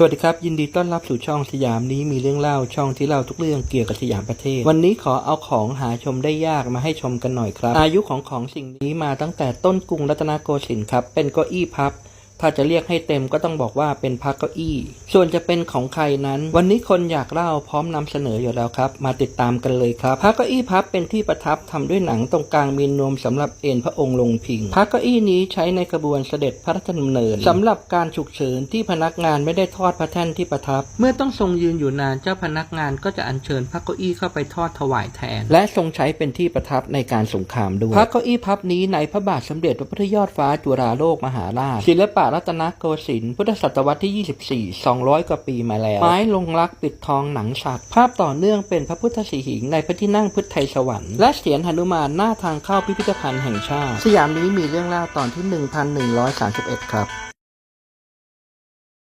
สวัสดีครับ ยินดีต้อนรับสู่ช่องสยามนี้มีเรื่องเล่าช่องที่เล่าทุกเรื่องเกี่ยวกับสยามประเทศ วันนี้ขอเอาของหาชมได้ยากมาให้ชมกันหน่อยครับ อายุของของสิ่งนี้มาตั้งแต่ต้นกรุงรัตนโกสินทร์ครับเป็นเก้าอี้พับ ถ้าจะเรียกให้เต็มก็ต้องบอกว่าเป็นพักเก้าอี้ ส่วนจะเป็นของใครนั้น วันนี้คนอยากเล่าพร้อมนำเสนออยู่แล้วครับ มาติดตามกันเลยครับพักเก้าอี้พับเป็นที่ประทับทำด้วยหนังตรงกลางมีนวมสำหรับเอนพระองค์ลงพิงพักเก้าอี้นี้ใช้ในกระบวนเสด็จพระราชดำเนินสำหรับการฉุกเฉินที่พนักงานไม่ได้ทอดพระแท่นที่ประทับ เมื่อต้องทรงยืนอยู่นานเจ้าพนักงานก็จะอัญเชิญพักเก้าอี้เข้าไปทอดถวายแทน และทรงใช้เป็นที่ประทับในการสงครามด้วยพักเก้าอี้พับนี้ในพระบาทสมเด็จพระพุทธยอดฟ้าจุฬาโลกมหาราชศิลปะรัตนโกสินทร์พุทธศตวรรษที่ 24 200 กว่าปีมาแล้ว ไม้ลงรักปิดทองหนังสัดภาพต่อเนื่องเป็นพระพุทธสีหิงในพระที่นั่งพุทธไทยสวรรค์ และเสียนหนุมานหน้าทางเข้าพิพิธภัณฑ์แห่งชาติ สยามนี้มีเรื่องเล่าตอนที่ 1131ครับ